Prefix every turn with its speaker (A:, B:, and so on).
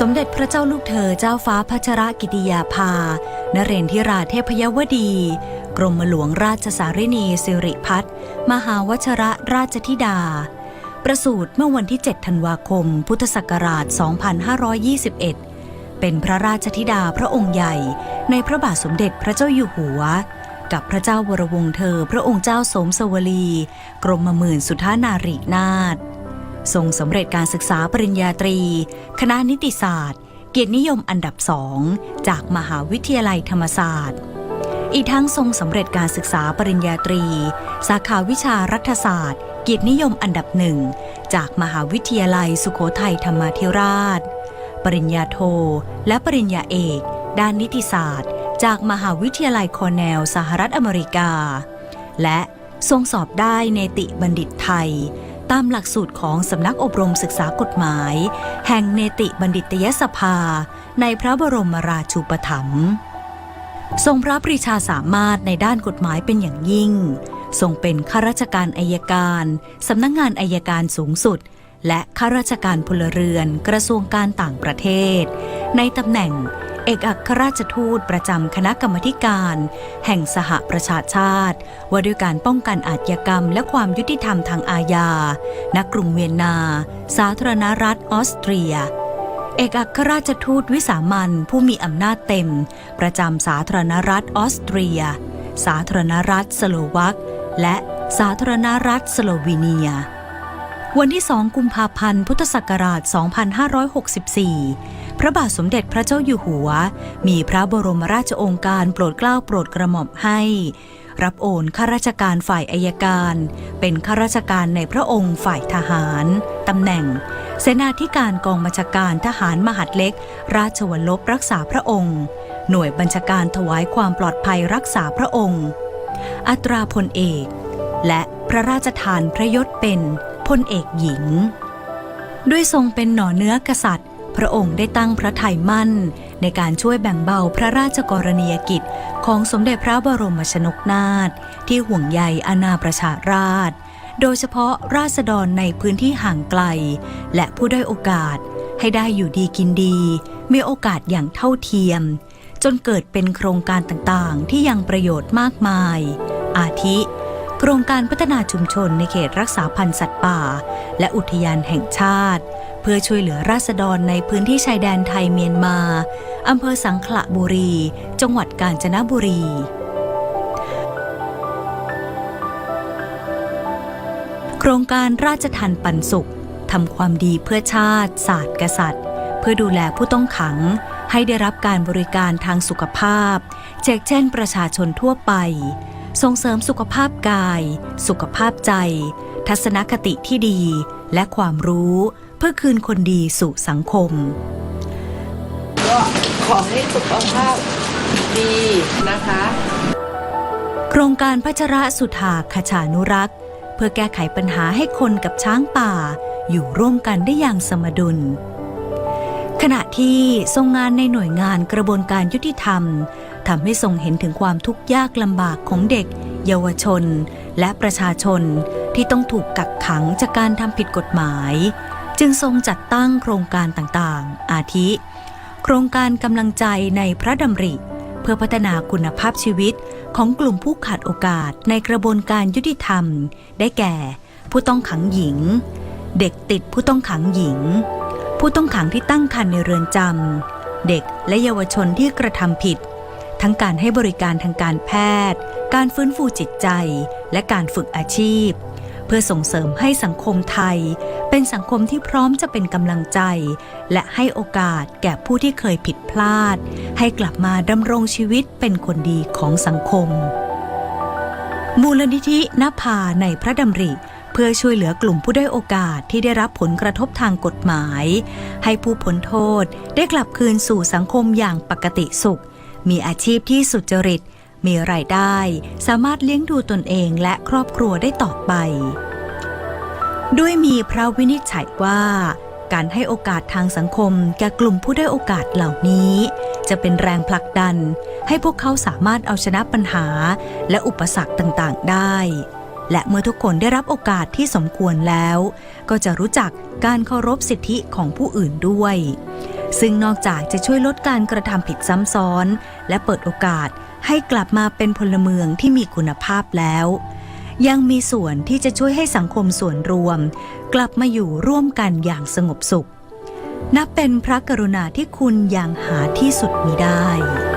A: สมเด็จพระเจ้าลูกเธอเจ้าฟ้าพัชรกิติยาภา นเรนทิราเทพยวดี กรมหลวงราชสารินีสิริพัฒน์มหาวชระราชธิดา ประสูติเมื่อวันที่ 7 ธันวาคม พุทธศักราช 2521 เป็นพระราชธิดาพระองค์ใหญ่ในพระบาทสมเด็จพระเจ้าอยู่หัว กับพระเจ้าวรวงเธอพระองค์เจ้าสมสวลี กรมหมื่นสุทธานารีนาถ ทรงสำเร็จการศึกษาปริญญาตรี คณะนิติศาสตร์ เกียรตินิยมอันดับสองจากมหาวิทยาลัยธรรมศาสตร์ อีกทั้งทรงสำเร็จการศึกษาปริญญาตรี สาขาวิชารัฐศาสตร์ เกียรตินิยมอันดับหนึ่งจากมหาวิทยาลัยสุโขทัยธรรมาธิราช ปริญญาโท และปริญญาเอก ด้านนิติศาสตร์ จากมหาวิทยาลัยคอร์เนลสหรัฐอเมริกา และทรงสอบได้เนติบัณฑิตไทย ตามหลักสูตรของสำนักอบรมศึกษากฎหมาย แห่งเนติบัณฑิตยสภา ในพระบรมราชูปถัมภ์ทรงพระปรีชาสามารถในด้านกฎหมายเป็นอย่างยิ่ง ทรงเป็นข้าราชการอายการสำนักงานอายการสูงสุด และข้าราชการพลเรือนกระทรวงการต่างประเทศ ในตำแหน่ง เอกอัครราชทูตประจำคณะกรรมการ แห่งสหประชาชาติ ว่าด้วยการป้องกันอาชญากรรมและความยุติธรรมทางอาญา ณ กรุงเวียนนา สาธารณรัฐออสเตรีย เอกอัครราชทูตวิสามันผู้มีอำนาจเต็ม ประจำสาธารณรัฐออสเตรีย สาธารณรัฐสโลวักและสาธารณรัฐสโลวีเนียวันที่ 2 กุมภาพันธ์ พุทธศักราช 2564 พระบาทสมเด็จพระเจ้าอยู่หัว มีพระบรมราชโองการโปรดเกล้าโปรดกระหม่อมให้ รับโอนข้าราชการฝ่ายอายการ เป็นข้าราชการในพระองค์ฝ่ายทหารตำแหน่ง เสนาธิการกองบัญชาการทหารมหาดเล็ก ราชวัลลบรักษาพระองค์ หน่วยบัญชาการถวายความปลอดภัยรักษาพระองค์ อัตราพลเอก และพระราชทานพระยศเป็นพลเอกหญิง ด้วยทรงเป็นหน่อเนื้อกษัตริย์ พระองค์ได้ตั้งพระทัยมั่น ในการช่วยแบ่งเบาพระราชกรณียกิจของสมเด็จพระบรมชนกนาถที่ห่วงใยอาณาประชาราษฎรโดยเฉพาะราษฎรในพื้นที่ห่างไกล และผู้ได้โอกาสให้ได้อยู่ดีกินดี มีโอกาสอย่างเท่าเทียม จนเกิดเป็นโครงการต่างๆ ที่ยังประโยชน์มากมาย อาทิ ครงการพัฒนาชุมชนในเขตรักษาพันธุ์สัตว์ป่า และอุทยานแห่งชาติ เพื่อช่วยเหลือราษฎรในพื้นที่ชายแดนไทยเมียนมาอำเภอสังขละบุรี จังหวัดกาญจนบุรีโครงการราชทันปันสุขทำความดีเพื่อชาติ ศาสตร์กษัตริย์ เพื่อดูแลผู้ต้องขัง ให้ได้รับการบริการทางสุขภาพแจกแจ้งประชาชนทั่วไป ส่งเสริมสุขภาพกาย สุขภาพใจ ทัศนคติที่ดี และความรู้ เพื่อคืนคนดีสู่สังคม
B: ก็ขอให้สุขภาพดีนะคะ
A: โครงการพัชระสุธาคชานุรักษ์ เพื่อแก้ไขปัญหาให้คนกับช้างป่า อยู่ร่วมกันได้อย่างสมดุลขณะที่ทรงงานในหน่วยงานกระบวนการยุติธรรม ทำให้ทรงเห็นถึงความทุกข์ยากลำบากของเด็ก เยาวชน และประชาชนที่ต้องถูกกักขังจากการทำผิดกฎหมาย จึงทรงจัดตั้งโครงการต่างๆ อาทิ โครงการกำลังใจในพระดำริ เพื่อพัฒนาคุณภาพชีวิตของกลุ่มผู้ขาดโอกาสในกระบวนการยุติธรรม ได้แก่ ผู้ต้องขังหญิง เด็กติดผู้ต้องขังหญิง ผู้ต้องขังที่ตั้งครรภ์ในเรือนจำเด็กและเยาวชนที่กระทำผิด ทั้งการให้บริการทางการแพทย์ การฟื้นฟูจิตใจ และการฝึกอาชีพ เพื่อส่งเสริมให้สังคมไทย เป็นสังคมที่พร้อมจะเป็นกำลังใจ และให้โอกาสแก่ผู้ที่เคยผิดพลาด ให้กลับมาดำรงชีวิตเป็นคนดีของสังคม มูลนิธินภาในพระดำริเพื่อช่วยเหลือกลุ่มผู้ได้โอกาสที่ได้รับผลกระทบทางกฎหมาย ให้ผู้พ้นโทษได้กลับคืนสู่สังคมอย่างปกติสุข มีอาชีพที่สุจริต มีรายได้ สามารถเลี้ยงดูตนเองและครอบครัวได้ต่อไป ด้วยมีพระวินิจฉัยว่า การให้โอกาสทางสังคมแก่กลุ่มผู้ได้โอกาสเหล่านี้ จะเป็นแรงผลักดัน ให้พวกเขาสามารถเอาชนะปัญหา และอุปสรรคต่างๆ ได้และเมื่อทุกคนได้รับโอกาสที่สมควรแล้ว ก็จะรู้จักการเคารพสิทธิของผู้อื่นด้วย ซึ่งนอกจากจะช่วยลดการกระทำผิดซ้ำซ้อน และเปิดโอกาสให้กลับมาเป็นพลเมืองที่มีคุณภาพแล้ว ยังมีส่วนที่จะช่วยให้สังคมส่วนรวม กลับมาอยู่ร่วมกันอย่างสงบสุข นับเป็นพระกรุณาที่คุณอย่างหาที่สุดมิได้